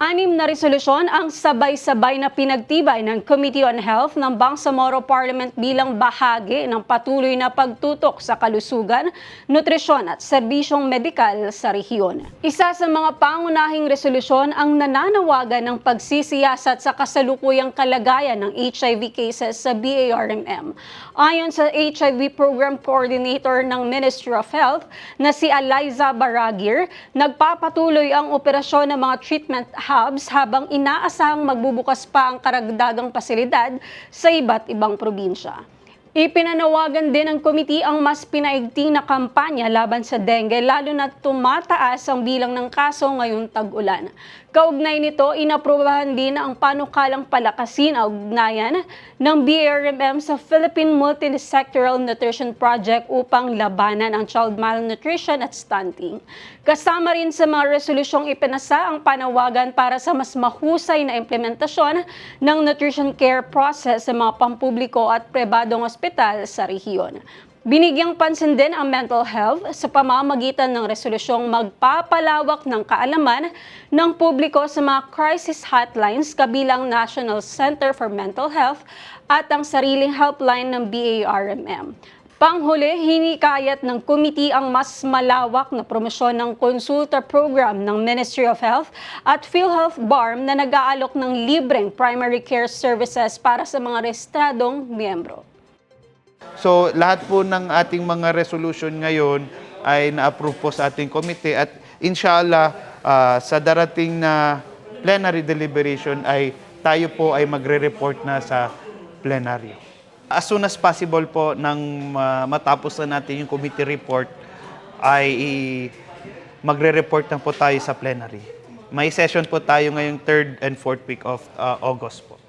Anim na resolusyon ang sabay-sabay na pinagtibay ng Committee on Health ng Bangsamoro Parliament bilang bahagi ng patuloy na pagtutok sa kalusugan, nutrisyon at serbisyong medikal sa rehiyon. Isa sa mga pangunahing resolusyon ang nananawagan ng pagsisiyasat sa kasalukuyang kalagayan ng HIV cases sa BARMM. Ayon sa HIV Program Coordinator ng Ministry of Health na si Eliza Baragir, nagpapatuloy ang operasyon ng mga treatment hubs habang inaasahang magbubukas pa ang karagdagang pasilidad sa iba't ibang probinsya. Ipinanawagan din ng komite ang mas pinaigting na kampanya laban sa dengue lalo na tumataas ang bilang ng kaso ngayong tag-ulan. Kaugnay nito, inaprubahan din ang panukalang palakasin ang ugnayan ng BRMM sa Philippine Multi-Sectoral Nutrition Project upang labanan ang child malnutrition at stunting. Kasama rin sa mga resolusyong ipinasa ang panawagan para sa mas mahusay na implementasyon ng nutrition care process sa mga pampubliko at pribadong ospital sa rehiyon. Binigyang pansin din ang mental health sa pamamagitan ng resolusyong magpapalawak ng kaalaman ng publiko sa mga crisis hotlines kabilang National Center for Mental Health at ang sariling helpline ng BARMM. Panghuli, hinikayat ng committee ang mas malawak na promosyon ng konsulta program ng Ministry of Health at PhilHealth BARM na nag-aalok ng libreng primary care services para sa mga rehistradong miyembro. So lahat po ng ating mga resolution ngayon ay na-approve po sa ating komite at inshallah ah, sa darating na plenary deliberation ay tayo po ay magre-report na sa plenary. As soon as possible po nang ah, matapos na natin yung committee report ay magre-report na po tayo sa plenary. May session po tayo ngayong 3rd and 4th week of ah, August po.